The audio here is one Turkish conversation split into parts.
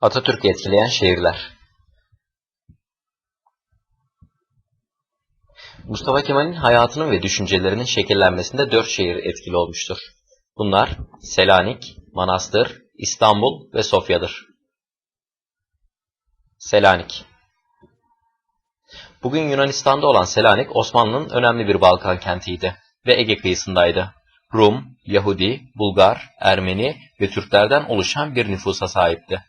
Atatürk'ü etkileyen şehirler Mustafa Kemal'in hayatının ve düşüncelerinin şekillenmesinde dört şehir etkili olmuştur. Bunlar Selanik, Manastır, İstanbul ve Sofya'dır. Selanik Bugün Yunanistan'da olan Selanik, Osmanlı'nın önemli bir Balkan kentiydi ve Ege kıyısındaydı. Rum, Yahudi, Bulgar, Ermeni ve Türklerden oluşan bir nüfusa sahipti.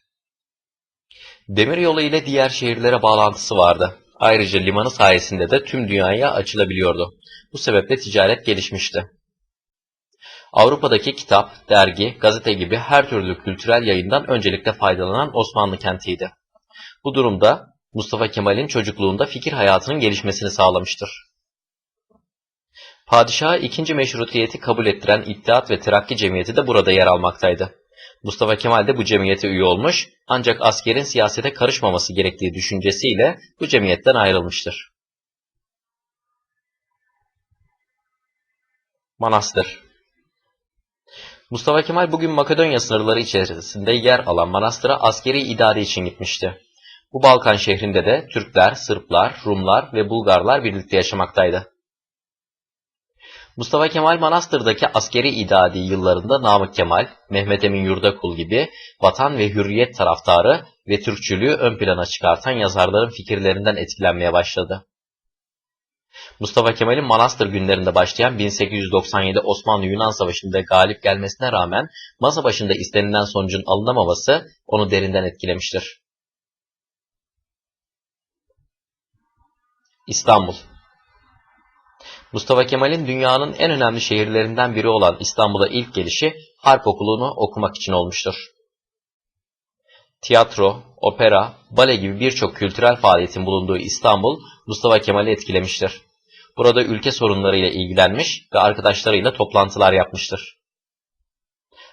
Demiryolu ile diğer şehirlere bağlantısı vardı. Ayrıca limanı sayesinde de tüm dünyaya açılabiliyordu. Bu sebeple ticaret gelişmişti. Avrupa'daki kitap, dergi, gazete gibi her türlü kültürel yayından öncelikle faydalanan Osmanlı kentiydi. Bu durumda Mustafa Kemal'in çocukluğunda fikir hayatının gelişmesini sağlamıştır. Padişaha ikinci meşrutiyeti kabul ettiren İttihat ve Terakki Cemiyeti de burada yer almaktaydı. Mustafa Kemal de bu cemiyete üye olmuş ancak askerin siyasete karışmaması gerektiği düşüncesiyle bu cemiyetten ayrılmıştır. Manastır Mustafa Kemal bugün Makedonya sınırları içerisinde yer alan manastıra askeri idare için gitmişti. Bu Balkan şehrinde de Türkler, Sırplar, Rumlar ve Bulgarlar birlikte yaşamaktaydı. Mustafa Kemal Manastır'daki askeri idadi yıllarında Namık Kemal, Mehmet Emin Yurdakul gibi vatan ve hürriyet taraftarı ve Türkçülüğü ön plana çıkartan yazarların fikirlerinden etkilenmeye başladı. Mustafa Kemal'in Manastır günlerinde başlayan 1897 Osmanlı-Yunan Savaşı'nda galip gelmesine rağmen masa başında istenilen sonucun alınamaması onu derinden etkilemiştir. İstanbul Mustafa Kemal'in dünyanın en önemli şehirlerinden biri olan İstanbul'a ilk gelişi harp okulunu okumak için olmuştur. Tiyatro, opera, bale gibi birçok kültürel faaliyetin bulunduğu İstanbul, Mustafa Kemal'i etkilemiştir. Burada ülke sorunlarıyla ilgilenmiş ve arkadaşlarıyla toplantılar yapmıştır.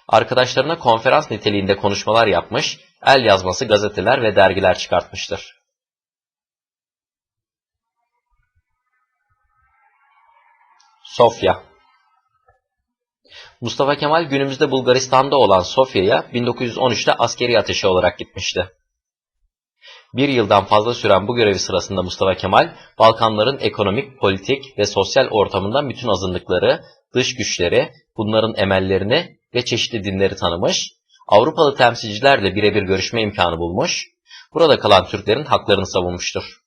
Arkadaşlarına konferans niteliğinde konuşmalar yapmış, el yazması gazeteler ve dergiler çıkartmıştır. Sofya Mustafa Kemal günümüzde Bulgaristan'da olan Sofya'ya 1913'te askeri ateşi olarak gitmişti. Bir yıldan fazla süren bu görevi sırasında Mustafa Kemal, Balkanların ekonomik, politik ve sosyal ortamından bütün azınlıkları, dış güçleri, bunların emellerini ve çeşitli dinleri tanımış, Avrupalı temsilcilerle birebir görüşme imkanı bulmuş, burada kalan Türklerin haklarını savunmuştur.